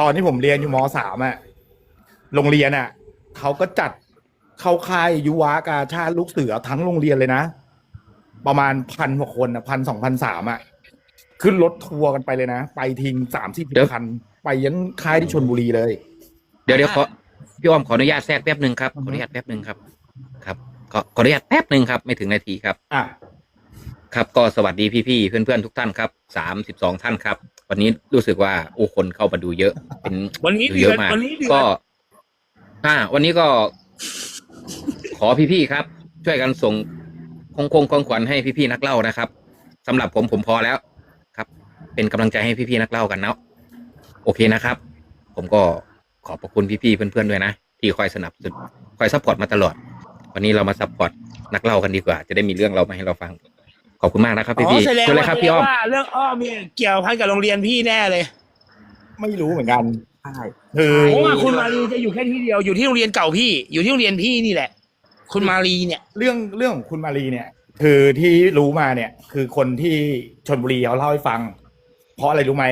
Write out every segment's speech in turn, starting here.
ตอนที่ผมเรียนอยู่มสามอะโรงเรียนอะเขาก็จัดเข้าค่ายยุวากาชาติลูกเสือทั้งโรงเรียนเลยนะ ประมาณพันกว่าคนอะพันสองพันสามอะขึ้นรถทัวร์กันไปเลยนะ ไปทิ้งสามสี่เดี๋ยว คัน ไปยันค่ายที่ชนบุรีเลย เดี๋ยวเดี๋ยวขอพี่อ้อมขออนุญาตแทรกแป๊บหนึ่งครับขออนุญาตแป๊บหนึ่งครับ ครับขอขออนุญาตแป๊บหนึ่งครับ ไม่ถึงนาทีครับ อะ ครับก็สวัสดีพี่ๆเพื่อนๆทุกท่านครับสามสิบสองท่านครับ วันนี้รู้สึกว่าโอ้คนเข้ามาดูเยอะ เป็นวันนี้ดูเดืเยออะดมากวันนี้เดือก็ดอ่า วันนี้ก็ ขอพี่ๆครับ ช่วยกันส่งคงคงของขวัญให้พี่ๆนักเล่านะครับสำหรับผมผมพอแล้วครับ เป็นกำลังใจให้พี่ๆนักเล่ากันเนาะโอเคนะครับ ผมก็ขอบพระคุณพี่ๆเพื่อนๆด้วยนะที่คอยสนับสนุนคอยซัพพอร์ตมาตลอด วันนี้เรามาซัพพอร์ตนักเล่ากันดีกว่า จะได้มีเรื่องเรามาให้เราฟัง ขอบคุณมากนะครับอ๋อพี่ๆแสดงเชิญเลยว่าครับแสดพี่งอ้อมว่าเรื่องอ้อมเนี่ยเกี่ยวพันกับโรงเรียนพี่แน่เลย ไม่รู้เหมือนกันใช่คือเพราะว่าคุณมารีจะอยู่แค่ที่เดียวอยู่ที่โรงเรียนเก่าพี่ อยู่ที่โรงเรียนพี่นี่แหละ คุณมารีเนี่ย เรื่องเรื่องของคุณมารีเนี่ย คือที่รู้มาเนี่ย คือคนที่ชนบุรีเขาเล่าให้ฟัง เพราะอะไรรู้ไหม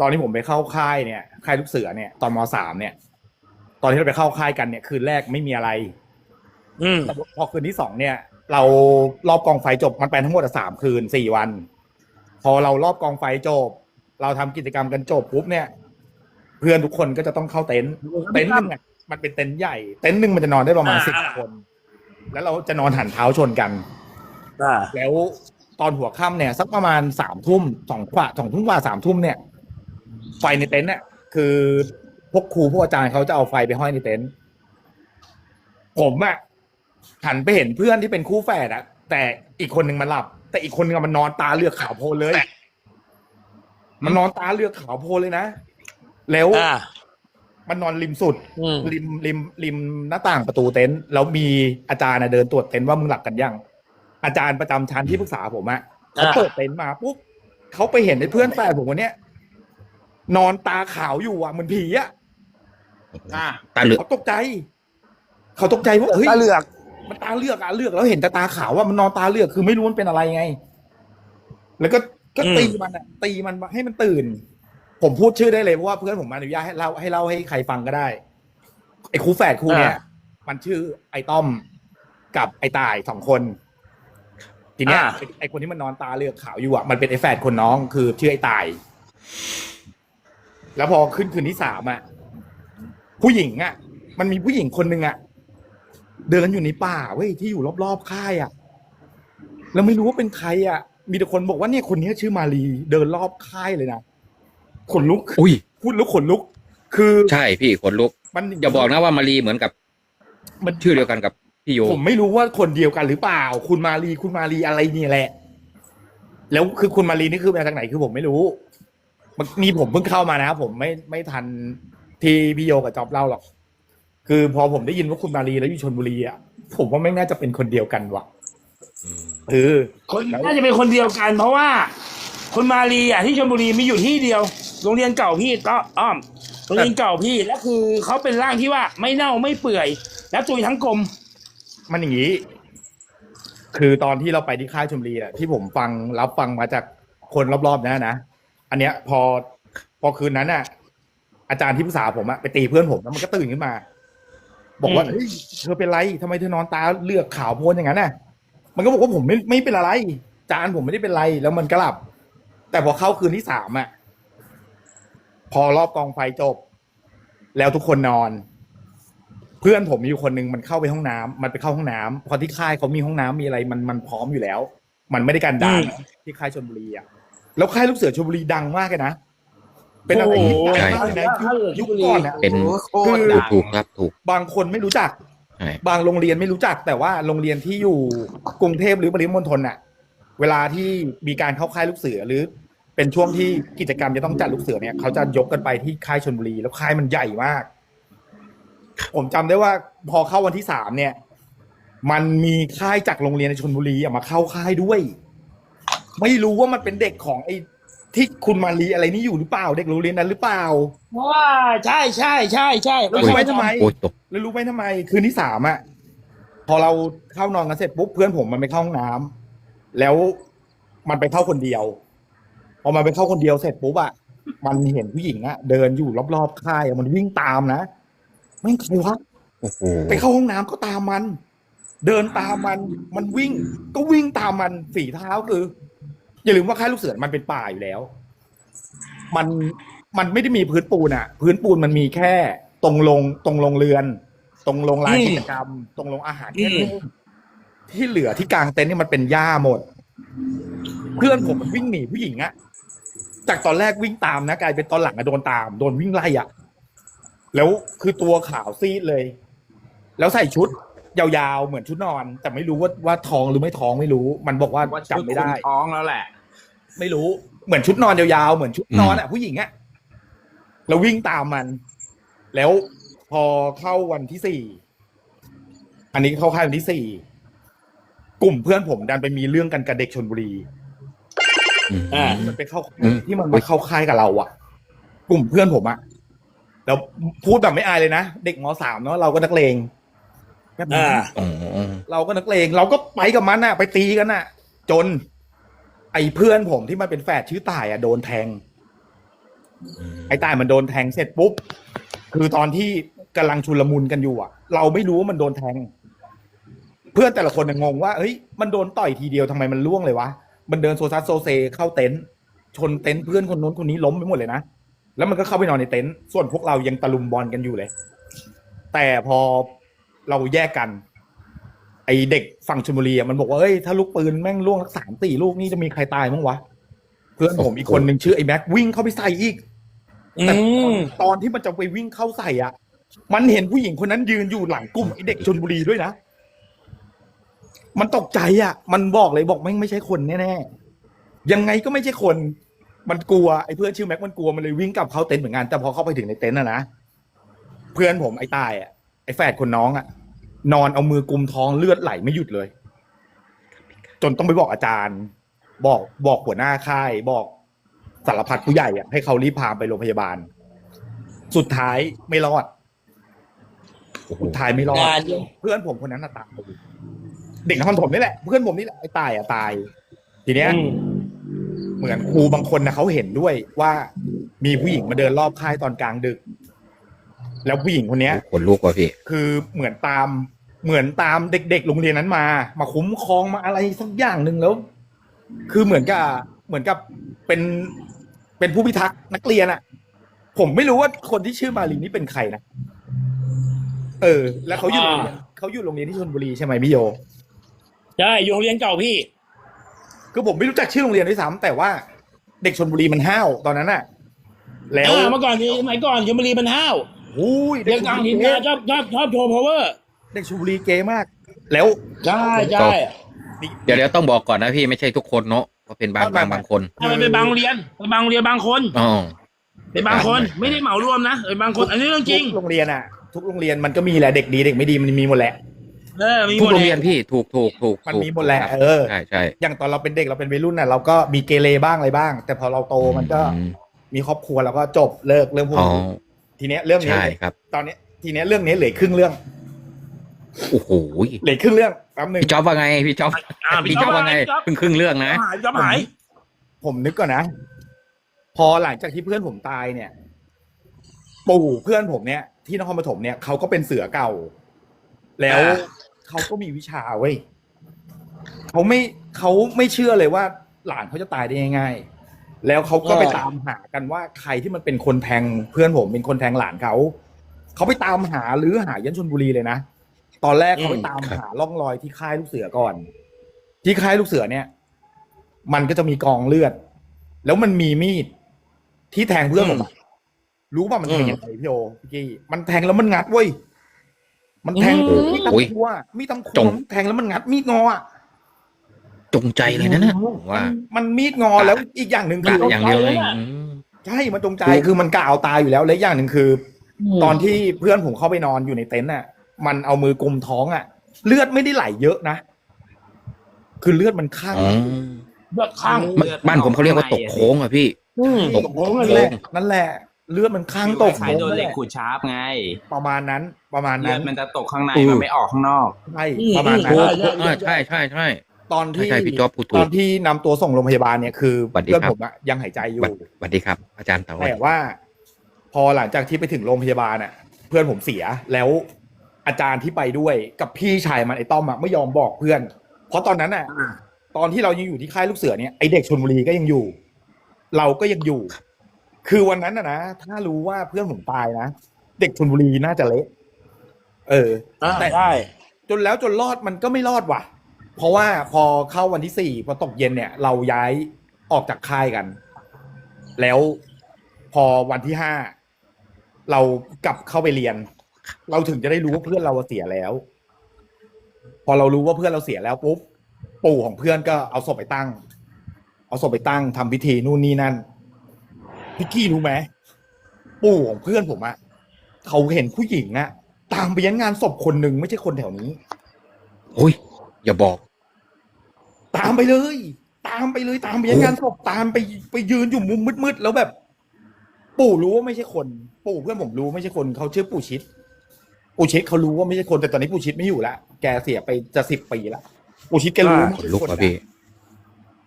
ตอนที่ผมไปเข้าค่ายเนี่ยค่ายลูกเสือเนี่ยตอนมสามเนี่ย ตอนที่เราไปเข้าค่ายกันเนี่ยคืนแรกไม่มีอะไร อืมแต่พอคืนที่สองเนี่ย เรารอบกองไฟจบมันไปทั้งหมดอะสามคืนสี่วัน พอเรารอบกองไฟจบ เราทำกิจกรรมกันจบปุ๊บเนี่ย เพื่อนทุกคนก็จะต้องเข้าเต็นท์เต็นท์หนึ่งอะมันเป็นเต็นท์ใหญ่ เต็นท์หนึ่งมันจะนอนได้ประมาณอ่าสิบคน แล้วเราจะนอนหันเท้าชนกันอ่าแล้วตอนหัวค่ำเนี่ย สักประมาณสามทุ่มสองกว่าสองทุ่มกว่าสามทุ่มเนี่ย ไฟในเต็นท์เนี่ยคือพวกครูพวกอาจารย์เขาจะเอาไฟไปห้อยในเต็นท์ผมอะ หันไปเห็นเพื่อนที่เป็นคู่แฝดอะแต่อีกคนหนึ่งมันหลับ แต่อีกคนหนึงอะมันนอนตาเลือกขาวโพลนเลย มันนอนตาเลือกขาวโพลนเลยนะ แล้วอ่า มันนอนริมสุด อืม ริมริมริมหน้าต่างประตูเต็นท์แล้วมีอาจารย์น่ะเดินตรวจเต็นท์ว่ามึงหลับกันยังอาจารย์ประจำชั้นที่ปรึกษาผมอะเขาอ่าเปิดเต็นท์มาปุ๊บเขาไปเห็นไอ้เพื่อนแฝดผมคนเนี้ยนอนตาขาวอยู่อะเหมือนผีอะอ่า ตาเหลือกเขาตกใจ เขาตกใจว่าเฮ้ยตาเหลือก มันตาเลือกอะเลือกแล้วเห็นแต่ตาขาวว่ามันนอนตาเลือกคือไม่รู้มันเป็นอะไรไง แล้วก็ก็อืมตีมันอะตีมันให้มันตื่น ผมพูดชื่อได้เลยเพราะว่าเพื่อนผมอนุญาตให้เล่าให้เล่าให้ใครฟังก็ได้ ไอ้คู่แฝดคู่เนี้ยมันชื่อไอ้ต้อมกับไอ้ตายสองคนทีเนี้ยอ่าไอ้ไอ้คนที่มันนอนตาเลือกขาวอยู่อะมันเป็นไอ้แฝดคนน้องคือชื่อไอ้ตาย แล้วพอขึ้นคืนที่สามอะผู้หญิงอะ มันมีผู้หญิงคนหนึ่งอะ เดินอยู่ในป่าเว้ยที่อยู่รอบๆค่ายอะแล้วไม่รู้ว่าเป็นใครอะ มีแต่คนบอกว่าเนี่ยคนนี้ชื่อมารีเดินรอบค่ายเลยนะขนลุกอุ้ยพูดลุกขนลุก คือใช่พี่ขนลุก มันอย่าบอกนะว่ามารีเหมือนกับ มันชื่อเดียวกันกับพี่โยผมไม่รู้ว่าคนเดียวกันหรือเปล่า คุณมารีคุณมารีอะไรนี่แหละ แล้วคือคุณมารีนี่คือมาจากไหนคือผมไม่รู้ มันมีผมเพิ่งเข้ามานะครับผมไม่ไม่ทันที่พี่โยกับจอบเล่าหรอก คือพอผมได้ยินว่าคุณมารีแล้วอยู่ชนบุรีอะผมว่าไม่น่าจะเป็นคนเดียวกันว่ะเออคนน่าจะเป็นคนเดียวกัน เพราะว่าคุณมารีอะที่ชลบุรีมีอยู่ที่เดียว โรงเรียนเก่าพี่ก็อ้อมโรงเรียนเก่าพี่แล้วคือเขาเป็นร่างที่ว่าไม่เน่าไม่เปื่อย แล้วตุยทั้งกลม มันอย่างนี้ คือตอนที่เราไปที่ค่ายชมรีอะที่ผมฟังรับฟังมาจากคนรอบๆนะนะอันเนี้ย พอพอคืนนั้นน่ะ อาจารย์ที่ปรึกษาผมอะไปตีเพื่อนผมแล้วมันก็ตื่นขึ้นมา บอกว่าอืมเฮ้ยเธอเป็นไรทำไมเธอนอนตาเลือกขาวโพลนอย่างนั้นน่ะ มันก็บอกว่าผมไม่ไม่เป็นอะไรอาจารย์ผมไม่ได้เป็นไรแล้วมันก็หลับ แต่พอเข้าคืนที่สามอะพอรอบกองไฟจบ แล้วทุกคนนอน เพื่อนผมมีอยู่คนหนึ่งมันเข้าไปห้องน้ำมันไปเข้าห้องน้ำพอที่ค่ายเขามีห้องน้ำมีอะไร มันมันพร้อมอยู่แล้ว มันไม่ได้การดังอืมที่ค่ายชลบุรีอะแล้วค่ายลูกเสือชลบุรีดังมากเลยนะ เป็นอะไรที่ดังมากเลยนะโอ้โหยุคยุคก่อนอะเป็นโอ้โหโคตรคือดังถูกครับถูกบางคนไม่รู้จักใช่บางโรงเรียนไม่รู้จัก แต่ว่าโรงเรียนที่อยู่กรุงเทพหรือปริมณฑลน่ะ เวลาที่มีการเข้าค่ายลูกเสือหรือ เป็นช่วงที่กิจกรรมจะต้องจัดลูกเสือเนี่ยเขาจะยกกันไปที่ค่ายชนบุรี แล้วค่ายมันใหญ่มาก ผมจำได้ว่าพอเข้าวันที่สามเนี่ย มันมีค่ายจากโรงเรียนในชนบุรีอะมาเข้าค่ายด้วย ไม่รู้ว่ามันเป็นเด็กของไอ้ ที่คุณมารีอะไรนี่อยู่หรือเปล่าเด็กโรงเรียนนั้นหรือเปล่าเพราะว่าใช่ใช่ใช่ใช่แล้วรู้ไหมทำไมโอ้ยตกแล้วรู้ไหมทำไม คืนที่สามอะพอเราเข้านอนกันเสร็จปุ๊บเพื่อนผมมันไปเข้าห้องน้ำแล้วมันไปเข้าคนเดียว พอมันไปเข้าคนเดียวเสร็จปุ๊บอะมันเห็นผู้หญิงอะเดินอยู่รอบๆค่ายอะมันวิ่งตามนะไม่งใครวะ โอ้โหไปเข้าห้องน้ำก็ตามมัน เดินตามมัน มันวิ่ง ก็วิ่งตามมันฝีเท้าคือ อย่าลืมว่าค่ายลูกเสือมันเป็นป่าอยู่แล้ว มันมันไม่ได้มีพื้นปูนอะพื้นปูนมันมีแค่ ตรงลงตรงลงเรือน ตรงลงลานกิจกรรม ตรงลงอาหารแค่นี้ที่เหลือที่กลางเต็นท์นี่มันเป็นหญ้าหมด เพื่อนผมมันวิ่งหนีผู้หญิงอะจากตอนแรกวิ่งตามนะกลายเป็นตอนหลังอะโดนตาม โดนวิ่งไล่อะแล้วคือตัวขาวซีดเลย แล้วใส่ชุด ยาวๆเหมือนชุดนอน แต่ไม่รู้ว่าว่าท้องหรือไม่ท้องไม่รู้ มันบอกว่าว่าจำไม่ได้ชุคุณท้องแล้วแหละ ไม่รู้เหมือนชุดนอนยาวๆเหมือนชุดนอนอะผู้หญิงอะแล้ววิ่งตามมัน แล้วพอเข้าวันที่สี่อันนี้เข้าค่ายวันที่สี่กลุ่มเพื่อนผมดันไปมีเรื่องกันกับเด็กชนบุรีอืมอ่ามันไปเข้าอืมที่มันมาเข้าค่ายกับเราอะกลุ่มเพื่อนผมอะแล้วพูดแบบไม่อายเลยนะเด็กมสามเนาะเราก็นักเลงแบบนั้นอ่าอ๋อเราก็นักเลง เราก็ไปกับมันน่ะ ไปตีกันน่ะ จน ไอ้เพื่อนผมที่มันเป็นแฝดชื่อต่ายอะโดนแทง ไอ้ต่ายมันโดนแทงเสร็จปุ๊บ คือตอนที่กำลังชุลมุนกันอยู่อะ เราไม่รู้ว่ามันโดนแทง เพื่อนแต่ละคนน่ะงงว่าเฮ้ยมันโดนต่อยทีเดียวทำไมมันล่วงเลยวะมันเดินโซซัสโซเซเข้าเต็นท์ชนเต็นท์เพื่อนคนนู้นคนนี้ล้มไปหมดเลยนะแล้วมันก็เข้าไปนอนในเต็นท์ส่วนพวกเรายังตะลุมบอลกันอยู่เลย แต่พอเราแยกกัน ไอเด็กฝั่งชลบุรีอะมันบอกว่าเอ้ยถ้าลูกปืนแม่งล่วงสักสามสี่ลูกนี่จะมีใครตายมั้งวะเพื่อนผมอีกคนหนึ่งชื่อไอ้แม็กวิ่งเข้าไปใส่อีกอืแต่มตอนที่มันจะไปวิ่งเข้าใส่อะ มันเห็นผู้หญิงคนนั้นยืนอยู่หลังกลุ่มไอ้เด็กชนบุรีด้วยนะมันตกใจอะ มันบอกเลยบอกแม่งไม่ใช่คนแน่ๆยังไงก็ไม่ใช่คน มันกลัวไอ้เพื่อนชื่อแม็กมันกลัวมันเลยวิ่งกลับเข้าเต็นท์เหมือนกันแต่พอเข้าไปถึงในเต็นท์อะนะเพื่อนผมไอ้ตายอะไอ้แฝดคนน้องอะ นอนเอามือกุมท้องเลือดไหลไม่หยุดเลย จนต้องไปบอกอาจารย์ บอกบอกหัวหน้าค่าย บอกสารพัดผู้ใหญ่อะให้เขารีบพาไปโรงพยาบาล สุดท้ายไม่รอดโอ้โหสุดท้ายไม่รอดงานเยอะเพื่อนผมคนนั้นน่ะตายเด็กนครปฐมนี่แหละเพื่อนผมนี่แหละไอ้ตายอะตาย ทีเนี้ยอืมเหมือนครูบางคนนะเขาเห็นด้วยว่ามีผู้หญิงมาเดินรอบค่ายตอนกลางดึก แล้วผู้หญิงคนเนี้ย ขนลุกว่ะพี่ คือเหมือนตาม เหมือนตามเด็กๆโรงเรียนนั้นมา มาคุ้มครองมาอะไรสักอย่างหนึ่งแล้ว คือเหมือนกับเหมือนกับเป็นเป็นผู้พิทักษ์นักเรียนอะผมไม่รู้ว่าคนที่ชื่อมาลินนี่เป็นใครนะเออ แล้วเขาอยู่โรงเรียนเขาอยู่โรงเรียนที่ชลบุรีใช่ไหมพี่โยใช่อยู่โรงเรียนเก่าพี่ คือผมไม่รู้จักชื่อโรงเรียนด้วยซ้ำแต่ว่าเด็กชนบุรีมันห้าวตอนนั้นอะแล้วอ่าเมื่อก่อนนี้สมัยก่อนชลบุรีมันห้าวอุ้ยเด็กชต่างลบุถิ่นรีมาชอบชอบชอบโชว์พาวเวอร์ เด็กชลบุรีเกย์มาก แล้วใช่ใช่เดี๋ยวเดี๋ยวต้องบอกก่อนนะพี่ไม่ใช่ทุกคนเนาะก็เป็นบางบางบางคนถ้ามันเป็นบางโรงเรียนเป็นบางโรงเรียนบางคนอ๋อเป็นบางคนไม่ได้เหมารวมนะเป็นบางคน อันนี้เรื่องจริงทุกโรงเรียนอะทุกโรงเรียนมันก็มีแหละเด็กดีเด็กไม่ดีมันมีหมดแหละเออมีหทุมกดโรงเลเรียยนพี่ถูกถูกถูกมันถูกมีหมดแหละครับเออใช่ใช่อย่างตอนเราเป็นเด็กเราเป็นวัยรุ่นน่ะเราก็มีเกเรบ้างอะไรบ้าง แต่พอเราโตมันก็อืมมีครอบครัวแล้วก็จบเลิกเรื่องพวกอ๋อนี้ทีเนี้ยเรื่องนี้ใช่ครับตอนเนี้ยทีเนี้ยเรื่องนี้เหลือครึ่งเรื่อง โอ้โหเหลือครึ่งเรื่องแป๊บหนึงพี่จ๊อบว่าไงพี่จ๊อบอ่าพี่จ๊อบว่าไงจ๊อบ เพิ่งครึ่งเรื่องนะ หายจ๊อบหาย ผมนึกก่อนนะ พอหลังจากที่เพื่อนผมตายเนี่ย ปู่เพื่อนผมเนี่ย ที่นครปฐมเนี่ยเขาก็เป็นเสือเก่า แล้วอ่า เขาก็มีวิชาเว้ยเขาไม่เขาไม่เชื่อเลยว่า หลานเขาจะตายได้ง่ายๆแล้วเขาก็ไปตามหากันว่าใครที่มันเป็นคนแทงเพื่อนผมเป็นคนแทงหลานเขาเขาไปตามหาหรือหายันชนบุรีเลยนะ ตอนแรกเขาไปตามหาร่องรอยที่ค่ายลูกเสือก่อน ที่ค่ายลูกเสือเนี่ย มันก็จะมีกองเลือด แล้วมันมีมีดที่แทงเพื่อนผมอะรู้ป่ะมันแทงยังไงพี่โอพี่กี้มันแทงแล้วมันงัดเว้ยมันแทงอืม มีดตำครัวมีดตำครัวมันแทงแล้วมันงัดมีดงออะจงใจเลยนะนะว่า มันมีดงอแล้วอีกอย่างหนึ่งกะคืออย่างเดียวเลยอืม ใช่มันจงใจคือมันกะเอาตายอยู่แล้วและอีกอย่างหนึ่งคือ ตอนที่เพื่อนผมเข้าไปนอนอยู่ในเต็นท์น่ะ มันเอามือกุมท้องอะ เลือดไม่ได้ไหลเยอะนะ คือเลือดมันข้างอ๋อเลือดข้างบ้านบ้านผมเขาเรียกว่าตกโค้งอะพี่อืมตกโค้งนั่นเลแหยละนั่นแหละ เลือดมันข้างตกคล้ายๆโดนเหล็กขูดชาร์ปไง ประมาณนั้น ประมาณเลืนั้อดนมันจะตกข้างในอืมมันไม่ออกข้างนอกใช่ประมาณนั้นอ่าใช่ใช่ใช่ตอนที่ใช่พี่จ๊อบพูดถูกตอนที่นำตัวส่งโรงพยาบาลเนี่ยคือสวัสดีเพื่อนครับผมอะยังหายใจอยู่สวัสดีครับ อาจารย์เต๋าแต่ว่า พอหลังจากที่ไปถึงโรงพยาบาลอะเพื่อนผมเสียแล้ว อาจารย์ที่ไปด้วยกับพี่ชายมันไอ้ต้อมอะไม่ยอมบอกเพื่อน เพราะตอนนั้นอะตอนที่เรายังอยู่ที่ค่ายลูกเสือเนี่ยไอเด็กชนบุรีก็ยังอยู่ เราก็ยังอยู่ คือวันนั้นนะนะถ้ารู้ว่าเพื่อนผมตายนะเด็กชนบุรีน่าจะเละเอออ่าแต่ใช่จนแล้วจนรอดมันก็ไม่รอดว่ะ เพราะว่าพอเข้าวันที่สี่พอตกเย็นเนี่ย เราย้ายออกจากค่ายกัน แล้วพอวันที่ห้าเรากลับเข้าไปเรียน เราถึงจะได้รู้ว่าเพื่อนเราเสียแล้ว พอเรารู้ว่าเพื่อนเราเสียแล้วปุ๊บปู่ของเพื่อนก็เอาศพไปตั้ง เอาศพไปตั้งทำพิธีนู่นนี่นั่นพี่กี้รู้ไหมปู่ของเพื่อนผมอะเขาเห็นผู้หญิงอะตามไปยันงานศพคนหนึ่งไม่ใช่คนแถวนี้โอ้ยอย่าบอก ตามไปเลย ตามไปเลยตามไปยันงานศพตามไปไปยืนอยู่มุมมืดๆแล้วแบบ ปู่รู้ว่าไม่ใช่คน ปู่เพื่อนผมรู้ไม่ใช่คนเขาชื่อปู่ชิด ปู่ชิดเขารู้ว่าไม่ใช่คนแต่ตอนนี้ปู่ชิดไม่อยู่ละแกเสียไปจะสิบปีละปู่ชิดแกรู้อ่าไม่ขนใช่ลุกคนว่ะพี่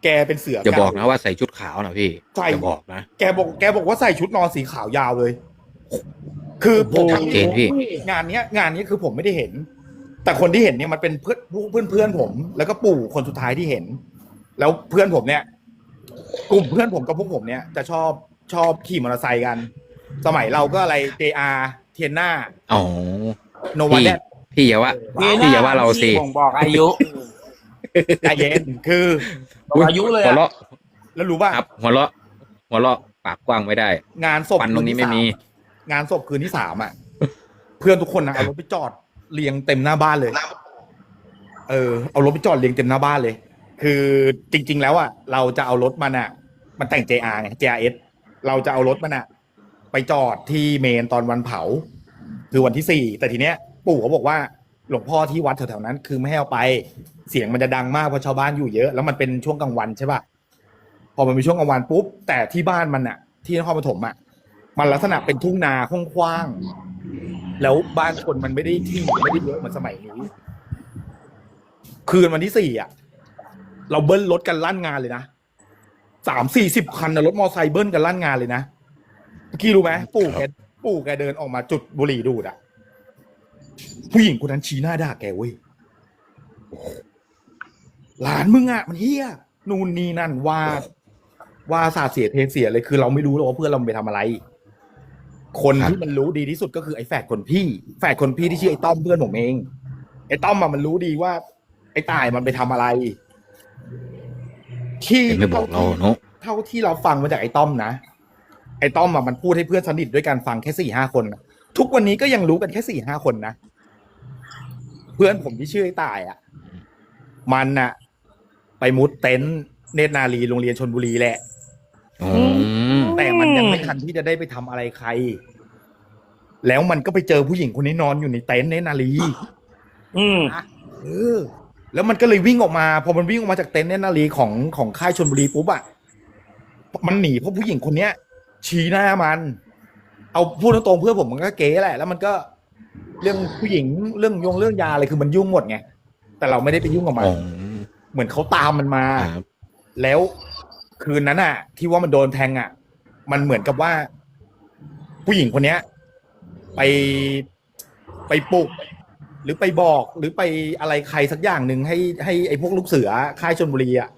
แกเป็นเสืออย่าบอกเนะว่าใส่ชุดขาวนะพี่ใช่อย่าบอกนะแกบอกแกบอกว่าใส่ชุดนอนสีขาวยาวเลย คือผมชัดเจนพี่งานเนี้ย งานนี้คือผมไม่ได้เห็น แต่คนที่เห็นเนี่ยมันเป็นเพื่อนเพื่อนเพื่อนผม แล้วก็ปู่คนสุดท้ายที่เห็น แล้วเพื่อนผมเนี่ยกลุ่มเพื่อนผมกับพวกผมเนี่ยจะชอบชอบขี่มอเตอร์ไซค์กัน สมัยเราก็อะไร JR เทียนาอ๋อโนวันพี่แดพี่อย่าว่าพี่อย่าว่าเราสิบ่งบอกอายุใจเย็นคือบอกอายุเลยหัวอะเราะแล้วรู้ป่ะครับ หัวเราะหัวเราะปากกว้างไม่ได้ งานศพฟันตรงนี้ไม่มีคืที่สางานศพคืนที่สามอะ เพื่อนทุกคนนะเอารถไปจอดเรียงเต็มหน้าบ้านเลย เออ เอารถไปจอดเรียงเต็มหน้าบ้านเลย คือจริง ๆ แล้วอะเราจะเอารถมันอะ มันแต่ง JR ไง JRS เราจะเอารถมันอะ ไปจอดที่เมนตอนวันเผา คือวันที่สี่แต่ทีเนี้ย ปู่เขาบอกว่าหลวงพ่อที่วัดแถวๆนั้น คือไม่ให้เอาไปเสียงมันจะดังมากเพราะชาวบ้านอยู่เยอะ แล้วมันเป็นช่วงกลางวันใช่ป่ะพอมันเป็นช่วงกลางวันปุ๊บแต่ที่บ้านมันอะที่นครปฐมอะมันลักษณะเป็นทุ่งนากว้างๆแล้วบ้านคนมันไม่ได้ที่ไม่ได้เยอะเหมือนสมัยนี้คืนวันที่สี่อะเราเบิ้ลรถกันลั่นงานเลยนะสามสี่สิบคันนะรถมอไซค์เบิ้ลกันลั่นงานเลยนะ กี้รู้ไหมปู่แกปู่แกเดินออกมาจุดบุหรี่ดูดอะ ผู้หญิงคนนั้นชี้หน้าด่าแกเว้ยหลานมึงอะมันเฮี้ยนู่นนี่นั่นว่าว่าสาดเสียเทเสียเลยคือเราไม่รู้หรอกว่าเพื่อนเราไปทำอะไร คนครับที่มันรู้ดีที่สุดก็คือไอ้แฝดคนพี่ แฝดคนพี่ที่ชื่อไอ้ต้อมเพื่อนผมเอง ไอ้ต้อมอะมันรู้ดีว่า ไอ้ตายมันไปทำอะไร ที่แต่ไม่บอกเราเนาะเท่าที่เราฟังมาจากไอ้ต้อมนะ ไอ้ต้อมอะมันพูดให้เพื่อนสนิทด้วยกันฟังแค่สี่ห้าคนนะทุกวันนี้ก็ยังรู้กันแค่สี่ห้าคนนะเพื่อนผมที่ชื่อไอ้ตายอะมันน่ะ ไปมุดเต็นท์เนตรนารีโรงเรียนชนบุรีแหละ อืมแต่มันยังไม่ทันที่จะได้ไปทำอะไรใคร แล้วมันก็ไปเจอผู้หญิงคนนี้นอนอยู่ในเต็นท์เนตรนารี อืม เออแล้วมันก็เลยวิ่งออกมา พอมันวิ่งออกมาจากเต็นท์เนตรนารีของของค่ายชนบุรีปุ๊บอะมันหนีเพราะผู้หญิงคนเนี้ย ชี้หน้ามัน เอาพูดตรงๆเพื่อนผมมันก็เก๋แหละ แล้วมันก็เรื่องผู้หญิงเรื่องยงเรื่องยาอะไรคือมันยุ่งหมดไงแต่เราไม่ได้ไปยุ่งกับมันอ๋อเหมือนเขาตามมันมาครับแล้วคืนนั้นอะ ที่ว่ามันโดนแทงอะ มันเหมือนกับว่า ผู้หญิงคนเนี้ย ไปไปปลุกหรือไปบอกหรือไปอะไรใครสักอย่างหนึ่งให้ให้ไอ้พวกลูกเสือค่ายชนบุรีอะ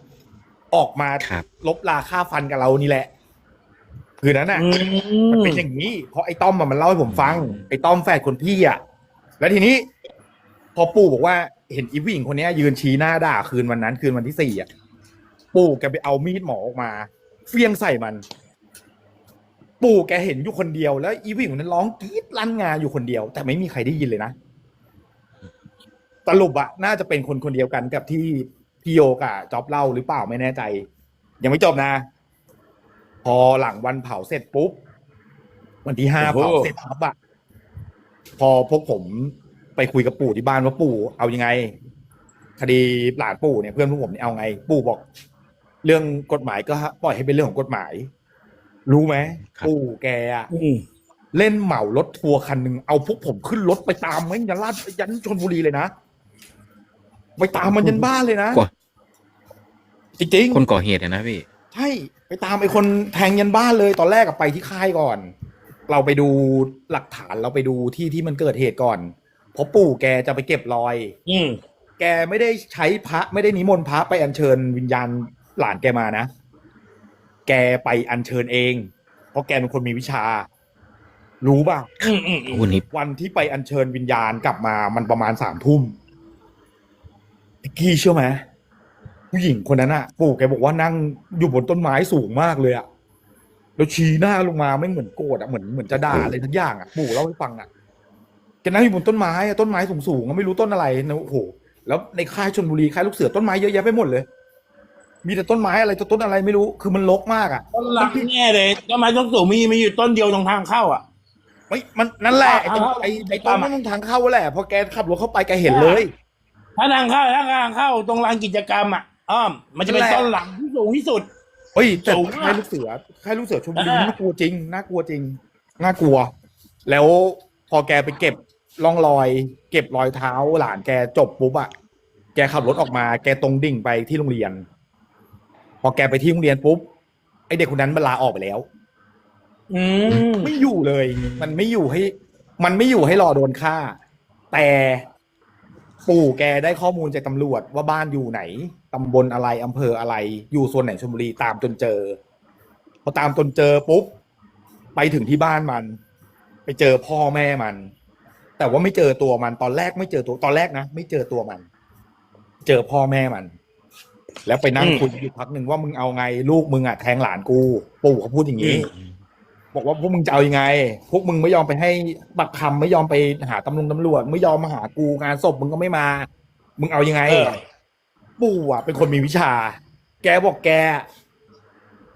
ออกมาครับลบลาค่าฟันกับเรานี่แหละ คืนนั้นอะอืมันมเป็นอย่างนี้เพราะไอ้ต้อมอะมันเล่าให้ผมฟัง ไอ้ต้อมแฝดคนพี่อะแล้วทีนี้ พอปู่บอกว่าเห็นอีผู้หญิงคนเนี้ยยืนชี้หน้าด่าคืนวันนั้น คืนวันที่สี่อะปู่แกไปเอามีดหมอออกมาเฟี้ยงใส่มัน ปู่แกเห็นอยู่คนเดียวแล้ว อีผู้หญิงคนนั้นร้องกรี๊ดลั่นงานอยู่คนเดียว แต่ไม่มีใครได้ยินเลยนะสรุปอะน่าจะเป็นคนคนเดียวกันกับที่พี่โยกับจ๊อบเล่าหรือเปล่าไม่แน่ใจ ยังไม่จบนะ พอหลังวันเผาเสร็จปุ๊บ วันที่ห้าโอ้โหเผาเสร็จปั๊บอะพอพวกผมไปคุยกับปู่ที่บ้านว่าปู่เอายังไง คดีหลานปู่เนี่ยเพื่อนพวกผมเนี่ยเอาไง ปู่บอก เรื่องกฎหมายก็ปล่อยให้เป็นเรื่องของกฎหมาย รู้ไหมครับปู่แกอะอืมเล่นเหมารถทัวร์คันหนึ่งเอาพวกผมขึ้นรถไปตามมันยันลาดยันชนบุรีเลยนะไปตามมันยันบ้านเลยนะกว่าจริงๆคนก่อเหตุเนี่ยนะพี่ ใช่ไปตามไอ้คนแทงยันบ้านเลยตอนแรกอะไปที่ค่ายก่อน เราไปดูหลักฐานเราไปดูที่ที่มันเกิดเหตุก่อนเพราะปู่แกจะไปเก็บรอย อืมแกไม่ได้ใช้พระไม่ได้นิมนต์พระไปอัญเชิญวิญญาณหลานแกมานะ แกไปอัญเชิญเอง เพราะแกเป็นคนมีวิชา รู้ป่ะ อืมอืมอืมวันนี้วันที่ไปอัญเชิญวิญญาณกลับมามันประมาณสามทุ่มพี่กี้เชื่อไหม ผู้หญิงคนนั้นอะปู่แกบอกว่านั่งอยู่บนต้นไม้สูงมากเลยอะแล้วชี้หน้าลงมาไม่เหมือนโกรธอะเหมือนเหมือนจะด่าอะไรทั้งอย่างอะปู่เล่าให้ฟังอะแกนั่งอยู่บนต้นไม้อะต้นไม้สูงสูงๆอะไม่รู้ต้นอะไรนะโอ้โหแล้วในค่ายชนบุรีค่ายลูกเสือต้นไม้เยอะแยะไปหมดเลย มีแต่ต้นไม้อะไรต้นอะไรไม่รู้คือมันรกมากอะต้นลังแน่เลยต้นไม้ต้นสูงมีมีอยู่ต้นเดียวตรงทางเข้าอะไม่มันนั่นแหละไอ้ต้นอ่าไอ้ไอ้ตาต้นมอะนั้นทางเข้าแหละพอแกขับรถเข้าไปแกเห็นเลยถ้าทางเข้าถ้าทางเข้าตรงลานกิจกรรมอะ อ้อม มันจะเป็นนั่นแหละต้นหลังที่สูงที่สุด เฮ้ยแต่สูงมากค่ายลูกเสือค่ายลูกเสือชมบุรีอ่าน่ากลัวจริงน่ากลัวจริงน่ากลัว แล้วพอแกไปเก็บร่องรอย เก็บรอยเท้าหลานแกจบปุ๊บอะแกขับรถออกมา แกตรงดิ่งไปที่โรงเรียน พอแกไปที่โรงเรียนปุ๊บไอเด็กคนนั้นมันลาออกไปแล้ว อืมไม่อยู่เลย มันไม่อยู่ให้ มันไม่อยู่ให้รอโดนฆ่า แต่ ปู่แกได้ข้อมูลจากตำรวจว่าบ้านอยู่ไหน ตำบลอะไร อำเภออะไร อยู่ส่วนไหนชลบุรีตามจนเจอ พอตามจนเจอปุ๊บ ไปถึงที่บ้านมัน ไปเจอพ่อแม่มัน แต่ว่าไม่เจอตัวมันตอนแรกไม่เจอตัวตอนแรกนะไม่เจอตัวมัน เจอพ่อแม่มัน แล้วไปนั่งอืมคุยอยู่พักหนึ่งว่ามึงเอาไงลูกมึงอะแทงหลานกู ปู่เขาพูดอย่างนี้ บอกว่าพวกมึงจะเอายังไง พวกมึงไม่ยอมไปให้บักคำไม่ยอมไปหาตำรวจตำรวจไม่ยอมมาหากูงานศพมึงก็ไม่มา มึงเอายังไง เออ ปู่อะเป็นคนมีวิชา แกบอกแก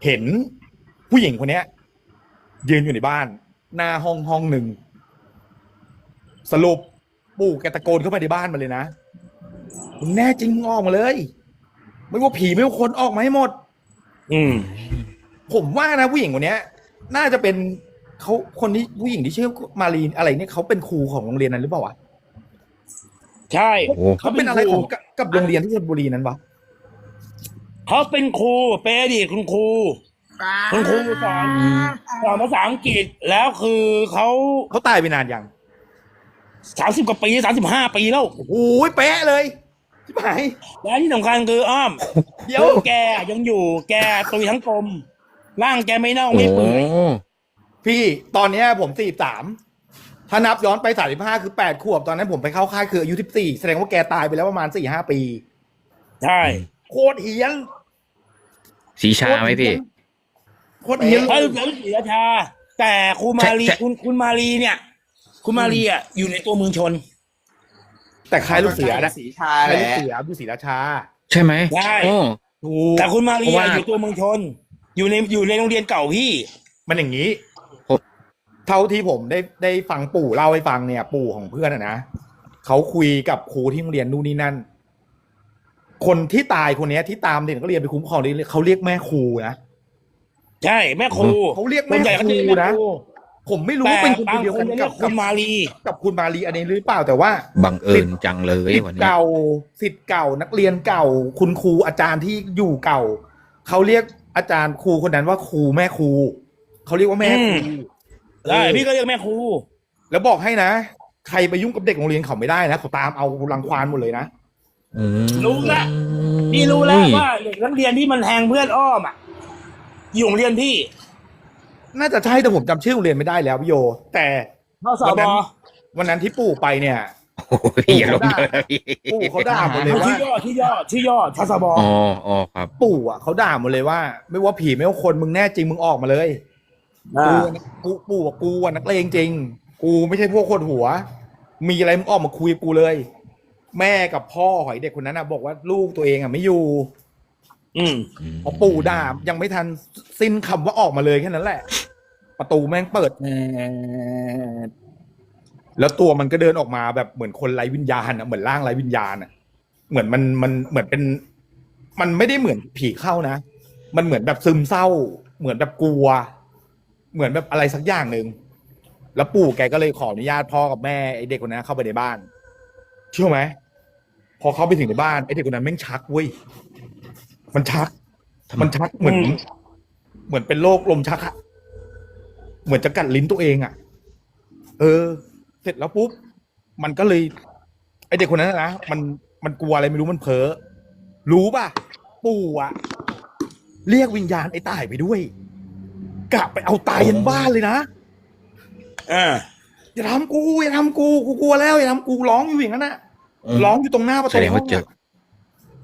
เห็นผู้หญิงคนเนี้ย ยืนอยู่ในบ้าน หน้าห้องห้องหนึ่ง สรุปปู่แกตะโกนเข้าไปในบ้านมาเลยนะมึงแน่จริงมึงออกมาเลย ไม่ว่าผีไม่ว่าคนออกมาให้หมด อืม ผมว่านะผู้หญิงคนเนี้ย น่าจะเป็นเขาคนที่ผู้หญิงที่ชื่อมารีนอะไรเนี่ยเขาเป็นครูของโรงเรียนนั้นหรือเปล่าวะใช่โอ้โห เขาเป็นอะไรของกับกับโรงเรียนที่ชลบุรีนั้นวะเขาเป็นครู เป็นอดีตคุณครู คุณครูสอน สอนภาษาอังกฤษแล้วคือเขาเขาตายไปนานยังสามสิบกว่าปีสามสิบห้าปีแล้ว โอ้โหเป๊ะเลยชิบหายและที่สำคัญคืออ้อมเดี๋ยว แกยังอยู่แกตุยทั้งกลม ร่างแกไม่เน่าไม่เปื่อยโอ้พี่ตอนเนี้ยผมสี่สามถ้านับย้อนไปสามสิบห้าคือแปดขวบตอนนั้นผมไปเข้าค่ายคืออายุสิบสี่แสดงว่าแกตายไปแล้วประมาณสี่ห้าปี ใช่ โคตรเฮี้ยนสีชาไหมพี่โคตรเฮี้ยนพระฤาษีศรีราชา แต่ครูมารีใช่ใช่คุณคุณมารีเนี่ย คุณมารีอะอยู่ในตัวเมืองชน แต่ค่ายลูกเสือนะสีชาค่ายแหลูกละเสืออยู่ศรีราชา ใช่ไหมใช่โอ้ถูกแต่คุณมารีเพราะว่าอะอยู่ตัวเมืองชน อยู่ในอยู่ในโรงเรียนเก่าพี่ มันอย่างนี้ผมเท่าที่ผมได้ได้ฟังปู่เล่าให้ฟังเนี่ย ปู่ของเพื่อนอะนะเขาคุยกับครูที่โรงเรียนนู่นนี่นั่น คนที่ตายคนเนี้ยที่ตามเด็กนัก็เรียนไปคุ้มครองนี่เขาเรียกแม่ครูนะใช่แม่ครูเขาเรียกส่แม่วนใหญ่คเขาจะรูเรียกแม่นะครูผมไม่รู้แต่ว่าเป็นคนบางเดียวคกันนจะเรีกัยบกคุณมารีกับคุณมารีอันนี้หรือเปล่าแต่ว่าบังเอิญจังเลยสิทวันธิ์นี้เก่าสิทธิ์เก่านักเรียนเก่า คุณครูอาจารย์ที่อยู่เก่าเขาเรียก อาจารย์ครูคนนั้นว่าครูแม่ครูเขาเรียกว่าแม่ครูได้พี่ก็เรียกแม่ครูแล้วบอกให้นะ ใครไปยุ่งกับเด็กโรงเรียนเขาไม่ได้นะเขาตามเอารังควานหมดเลยนะอืมรู้ละพี่รู้แล้วว่าเด็กนักเรียนที่มันแทงเพื่อนอ้อมอะอยู่โรงเรียนพี่ น่าจะใช่แต่ผมจำชื่อโรงเรียนไม่ได้แล้วพี่โย แต่นสวันบนั้นวันนั้นที่ปู่ไปเนี่ย โอ้ยอย่าลงเลยนะพี่ปู่เขาด่าหมดเลยว่า ชื่อย่อชื่อย่อชื่อย่อทศบอ๋ออ๋อครับ ปู่อะเขาด่าหมดเลยว่า ไม่ว่าผีไม่ว่าคนมึงแน่จริงมึงออกมาเลยอ่ากูกูปู่บอกกูอะนักเลงจริง กูไม่ใช่พวกคนหัว มีอะไรมึงออกมาคุยกับกูเลย แม่กับพ่อหอยเด็กคนนั้นนะบอกว่าลูกตัวเองอะไม่อยู่อืมพอปู่ด่ายังไม่ทันสิ้นคำว่าออกมาเลยแค่นั้นแหละ ประตูแม่งเปิด แอด แล้วตัวมันก็เดินออกมาแบบเหมือนคนไร้วิญญาณอะเหมือนร่างไร้วิญญาณอะ เหมือนมันมันเหมือนเป็น มันไม่ได้เหมือนผีเข้านะ มันเหมือนแบบซึมเศร้า เหมือนแบบกลัว เหมือนแบบอะไรสักอย่างหนึ่งแล้วปู่แกก็เลยขออนุญาตพ่อกับแม่ไอเด็กคนนั้นเข้าไปในบ้านเชื่อไหมพอเข้าไปถึงในบ้านไอเด็กคนนั้นแม่งชักเว้ยมันชักทำไมมันชักเหมือนอืมเหมือนเป็นโรคลมชักอะเหมือนจะกัดลิ้นตัวเองอะเออ เสร็จแล้วปุ๊บมันก็เลยไอเด็กคนนั้นนะมันมันกลัวอะไรไม่รู้มันเพ้อรู้ป่ะ ปู่อะเรียกวิญญาณไอ้ตายไปด้วยกะไปเอาตายยันบ้านเลยนะอ่าอย่าทำกูอย่าทำกูกูกลัวแล้วอย่าทำกูร้องอยู่อย่างนั้นนะมร้องอยู่ตรงหน้าประแสตูดงว่าเจอห้ะ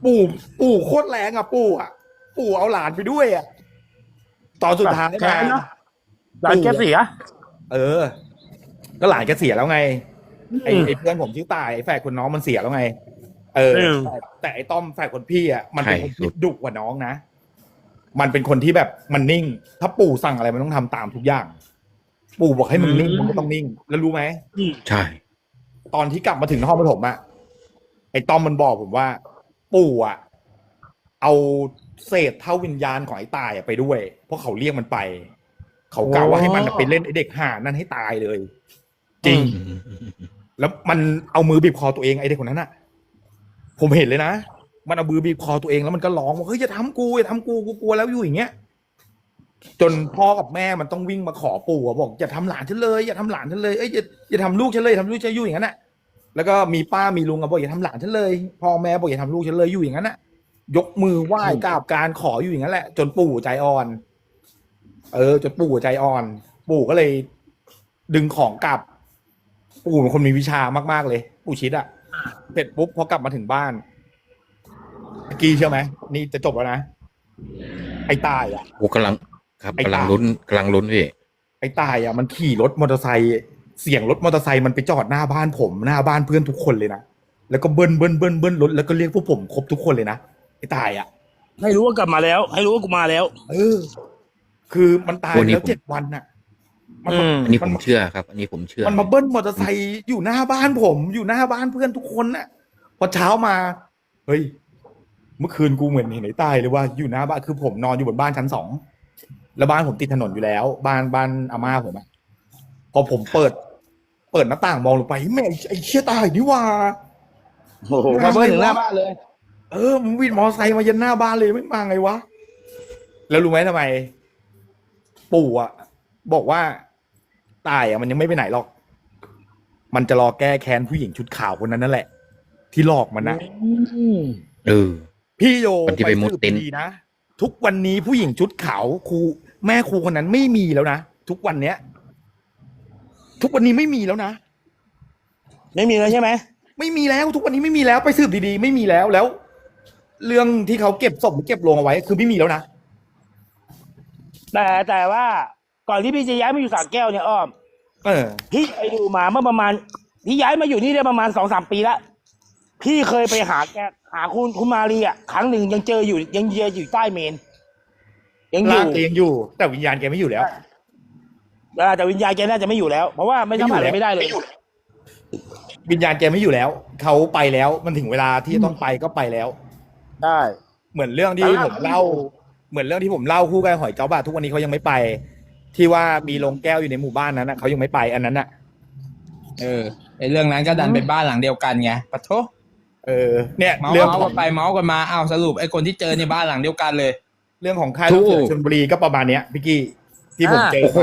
ปู่ปู่โคตรแรงอะปู่อะปู่เอาหลานไปด้วยอะตอนสุดท้ายแค้นมาเนอะหลานแกเสีย เออ ก็หลานแกเสียแล้วไงไอ้อืมไอ้เพื่อนผมชื่อตายไอ้แฝดคนน้องมันเสียแล้วไง เอออืมแต่แต่ไอ้ต้อมแฝดคนพี่อะมันเป็นใช่คนที่ดุกว่าน้องนะ มันเป็นคนที่แบบมันนิ่ง ถ้าปู่สั่งอะไรมันต้องทำตามทุกอย่าง ปู่บอกให้มึงนิ่งมึงก็ต้องนิ่ง แล้วรู้ไหมอืมใช่ ตอนที่กลับมาถึงนครปฐมอะไอ้ต้อมมันบอกผมว่า ปู่อะเอาเศษเท่าวิญญาณของไอ้ตายอะไปด้วย เพราะเขาเรียกมันไป เขากล่าวว่าให้มันไปเล่นไอ้เด็กห่านั่นให้ตายเลย จริง แล้วมันเอามือบีบคอตัวเองไอ้เด็กคนนั้นอะผมเห็นเลยนะ มันเอามือบีบคอตัวเองแล้วมันก็ร้องว่าเฮ้ยอย่าทำกูอย่าทำกูกูกลัวแล้วอยู่อย่างเงี้ยจนพ่อกับแม่มันต้องวิ่งมาขอปู่อะบอกอย่าทำหลานฉันเลยอย่าทำหลานฉันเลยเอ้ยอย่าอย่าทำลูกฉันเลยอย่าทำลูกฉันอยู่อย่างนั้นน่ะแล้วก็มีป้ามีลุงอะบอกอย่าทำหลานฉันเลยพ่อแม่บอกอย่าทำลูกฉันเลยอยู่อย่างนั้นน่ะยกมือไหว้กราบการขออยู่อย่างนั้นแหละ จนปู่ใจอ่อน เออ จนปู่ใจอ่อน ปู่ก็เลย ดึงของกลับ ปู่เป็นคนมีวิชามากๆเลย ปู่ชิดอะเสร็จปุ๊บพอกลับมาถึงบ้านเมื่อกี้เชื่อไหมนี่จะจบแล้วนะไอ้ตายอะโอ้กำลังครับไอ้กำลังตาลุ้นกำลังลุ้นพี่ไอ้ตายอะมันขี่รถมอเตอร์ไซค์เสียงรถมอเตอร์ไซค์มันไปจอดหน้าบ้านผมหน้าบ้านเพื่อนทุกคนเลยนะแล้วก็เบิ้ลเบิ้ลเบิ้ลเบิ้ลรถแล้วก็เรียกพวกผมครบทุกคนเลยนะไอ้ตายอะให้รู้ว่ากลับมาแล้ว ให้รู้ว่ากูมาแล้ว เออ คือมันตายวันนี้แล้วผมเจ็ดวันน่ะ มันอืม อันนี้ผมเชื่อครับ อันนี้ผมเชื่อ มันมาเบิ้ลมอเตอร์ไซค์อยู่หน้าบ้านผม อยู่หน้าบ้านเพื่อนทุกคนน่ะพอเช้ามา เฮ้ย เมื่อคืนกูเหมือนเห็นไอ้ตายเลยว่าอยู่หน้าบ้านคือผมนอนอยู่บนบ้านชั้นสองแล้วบ้านผมติดถนนอยู่แล้ว บ้านบ้านอาม่าผมอะพอผมเปิด เปิดหน้าต่างมองลงไปแม่งไอ้เชี่ยตายนี่หว่า โอ้โหมาเบิ้ลถึงหน้าบ้านเลย เออมึงวินมอไซค์มายันหน้าบ้านเลยไม่มาไงวะ แล้วรู้ไหมทำไม ปู่อะบอกว่า ตายอะมันยังไม่ไปไหนหรอก มันจะรอแก้แค้นผู้หญิงชุดขาวคนนั้นนั่นแหละ ที่หลอกมันนะเออพี่โยคนที่ไปมุดสืบเต็นท์ดีนะทุกวันนี้ผู้หญิงชุดขาวครูแม่ครูคนนั้นไม่มีแล้วนะทุกวันเนี้ย ทุกวันนี้ไม่มีแล้วนะไม่มีแล้วใช่ไหมไม่มีแล้วทุกวันนี้ไม่มีแล้วไปสืบดีๆ ไม่มีแล้วแล้ว เรื่องที่เขาเก็บศพหรือเก็บโลงเอาไว้ คือไม่มีแล้วนะแต่แต่ว่า ก่อนที่พี่จะย้ายมาอยู่สระแก้วเนี่ยอ้อมเออ พี่ไปดูมาเมื่อประมาณพี่ย้ายมาอยู่นี่ได้ประมาณสองสามปีแล้วพี่เคยไปหาแกหาคุณคุณมารีอะครั้งหนึ่งยังเจออยู่ยังเจออยู่ใต้เมน ยังอยู่ร่างแกยังอยู่ แต่วิญญาณแกไม่อยู่แล้วอ่าแต่วิญญาณแกน่าจะไม่อยู่แล้ว เพราะว่าไม่ทำอะไรไม่ได้เลย วิญญาณแกไม่อยู่แล้วเขาไปแล้วมันถึงเวลาที่จะต้องไปก็ไปแล้ว ได้ เหมือนเรื่องที่แต่ว่าผมเล่า เหมือนเรื่องที่ผมเล่าคู่กับหอยเจ้าบาทุกวันนี้เขายังไม่ไป ที่ว่ามีโรงแก้วอยู่ในหมู่บ้านนั้นนะเขายังไม่ไปอันนั้นน่ะ เออไอเรื่องนั้นก็ดันเป็นบ้านหลังเดียวกันไงปะโถเออ เนี่ยเมาส์เรื่องเมาส์ขอกังนไปเมาส์กันมาอ้าวสรุปไอคนที่เจอในบ้านหลังเดียวกันเลย เรื่องของค่ายลูกเสือชลบุรีก็ประมาณเนี้ยพี่กี้ที่ผมเจอโอ้โห